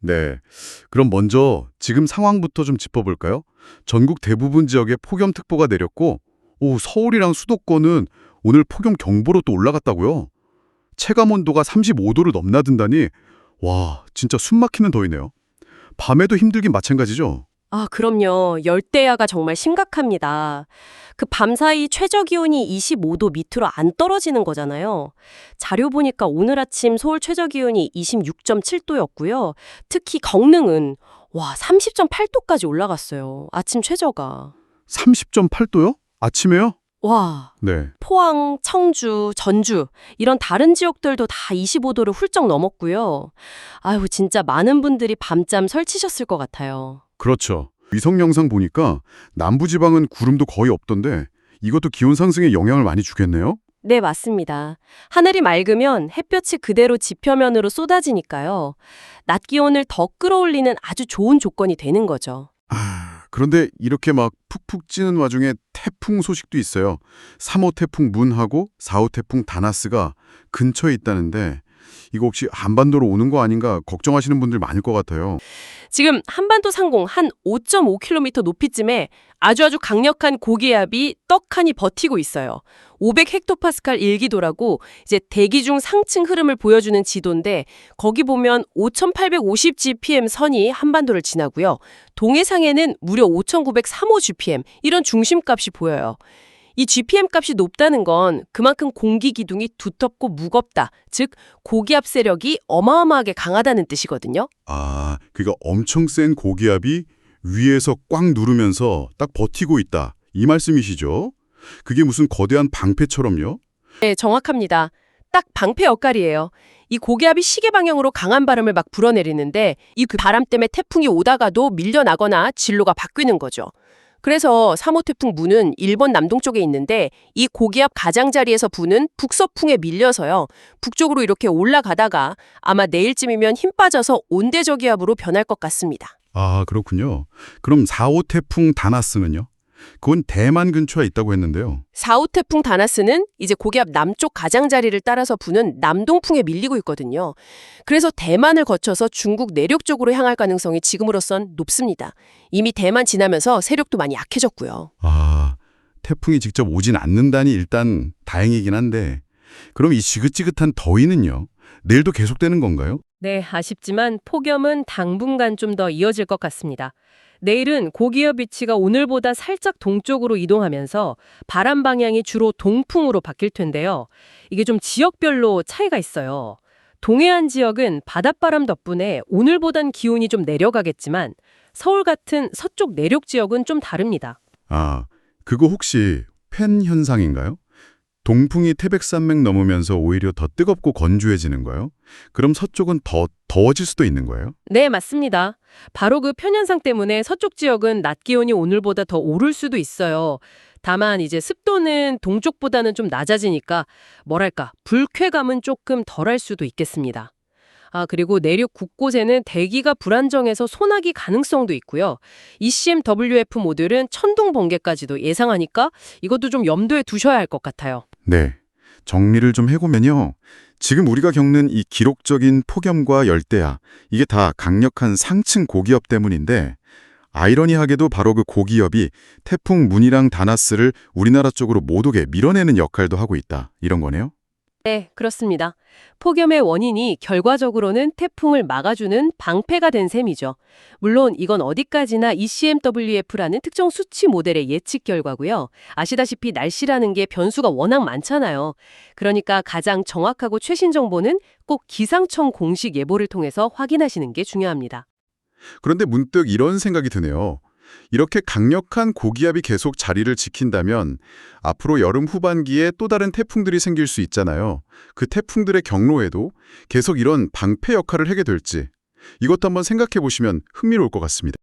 네. 그럼 먼저 지금 상황부터 좀 짚어볼까요? 전국 대부분 지역에 폭염특보가 내렸고, 오, 서울이랑 수도권은 오늘 폭염 경보로 또 올라갔다고요? 체감 온도가 35도를 넘나든다니, 와, 진짜 숨막히는 더위네요. 밤에도 힘들긴 마찬가지죠? 아, 그럼요. 열대야가 정말 심각합니다. 그 밤사이 최저 기온이 25도 밑으로 안 떨어지는 거잖아요. 자료 보니까 오늘 아침 서울 최저 기온이 26.7도였고요. 특히 경능은 와, 30.8도까지 올라갔어요. 아침 최저가. 30.8도요? 아침에요? 와, 네. 포항, 청주, 전주 이런 다른 지역들도 다 25도를 훌쩍 넘었고요. 아유, 진짜 많은 분들이 밤잠 설치셨을 것 같아요. 그렇죠. 위성 영상 보니까 남부지방은 구름도 거의 없던데, 이것도 기온 상승에 영향을 많이 주겠네요? 네, 맞습니다. 하늘이 맑으면 햇볕이 그대로 지표면으로 쏟아지니까요. 낮 기온을 더 끌어올리는 아주 좋은 조건이 되는 거죠. 아, 그런데 이렇게 막 푹푹 찌는 와중에 태풍 소식도 있어요. 3호 태풍 문하고 4호 태풍 다나스가 근처에 있다는데 이거 혹시 한반도로 오는 거 아닌가 걱정하시는 분들 많을 것 같아요. 지금 한반도 상공 한 5.5km 높이쯤에 아주 아주 강력한 고기압이 떡하니 버티고 있어요. 500헥토파스칼 일기도라고 이제 대기 중 상층 흐름을 보여주는 지도인데 거기 보면 5,850 GPM 선이 한반도를 지나고요. 동해상에는 무려 5,903호 GPM 이런 중심값이 보여요. 이 GPM 값이 높다는 건 그만큼 공기 기둥이 두텁고 무겁다. 즉 고기압 세력이 어마어마하게 강하다는 뜻이거든요. 아, 그러니까 엄청 센 고기압이 위에서 꽉 누르면서 딱 버티고 있다. 이 말씀이시죠? 그게 무슨 거대한 방패처럼요? 네, 정확합니다. 딱 방패 역할이에요. 이 고기압이 시계 방향으로 강한 바람을 막 불어내리는데 이 그 바람 때문에 태풍이 오다가도 밀려나거나 진로가 바뀌는 거죠. 그래서 3호 태풍 문은 일본 남동쪽에 있는데 이 고기압 가장자리에서 부는 북서풍에 밀려서요. 북쪽으로 이렇게 올라가다가 아마 내일쯤이면 힘 빠져서 온대저기압으로 변할 것 같습니다. 아, 그렇군요. 그럼 4호 태풍 다나스는요? 그건 대만 근처에 있다고 했는데요. 4호 태풍 다나스는 이제 고기압 남쪽 가장자리를 따라서 부는 남동풍에 밀리고 있거든요. 그래서 대만을 거쳐서 중국 내륙 쪽으로 향할 가능성이 지금으로선 높습니다. 이미 대만 지나면서 세력도 많이 약해졌고요. 아, 태풍이 직접 오진 않는다니 일단 다행이긴 한데 그럼 이 지긋지긋한 더위는요? 내일도 계속되는 건가요? 네, 아쉽지만 폭염은 당분간 좀 더 이어질 것 같습니다. 내일은 고기압 위치가 오늘보다 살짝 동쪽으로 이동하면서 바람 방향이 주로 동풍으로 바뀔 텐데요. 이게 좀 지역별로 차이가 있어요. 동해안 지역은 바닷바람 덕분에 오늘보단 기온이 좀 내려가겠지만 서울 같은 서쪽 내륙 지역은 좀 다릅니다. 아, 그거 혹시 팬 현상인가요? 동풍이 태백산맥 넘으면서 오히려 더 뜨겁고 건조해지는 거요? 그럼 서쪽은 더 더워질 수도 있는 거예요? 네, 맞습니다. 바로 그 편현상 때문에 서쪽 지역은 낮 기온이 오늘보다 더 오를 수도 있어요. 다만 이제 습도는 동쪽보다는 좀 낮아지니까 뭐랄까 불쾌감은 조금 덜할 수도 있겠습니다. 아, 그리고 내륙 곳곳에는 대기가 불안정해서 소나기 가능성도 있고요. ECMWF 모델은 천둥 번개까지도 예상하니까 이것도 좀 염두에 두셔야 할 것 같아요. 네. 정리를 좀 해보면요. 지금 우리가 겪는 이 기록적인 폭염과 열대야, 이게 다 강력한 상층 고기압 때문인데, 아이러니하게도 바로 그 고기압이 태풍 문이랑 다나스를 우리나라 쪽으로 못 오게 밀어내는 역할도 하고 있다. 이런 거네요. 네, 그렇습니다. 폭염의 원인이 결과적으로는 태풍을 막아주는 방패가 된 셈이죠. 물론 이건 어디까지나 ECMWF라는 특정 수치 모델의 예측 결과고요. 아시다시피 날씨라는 게 변수가 워낙 많잖아요. 그러니까 가장 정확하고 최신 정보는 꼭 기상청 공식 예보를 통해서 확인하시는 게 중요합니다. 그런데 문득 이런 생각이 드네요. 이렇게 강력한 고기압이 계속 자리를 지킨다면 앞으로 여름 후반기에 또 다른 태풍들이 생길 수 있잖아요. 그 태풍들의 경로에도 계속 이런 방패 역할을 하게 될지 이것도 한번 생각해 보시면 흥미로울 것 같습니다.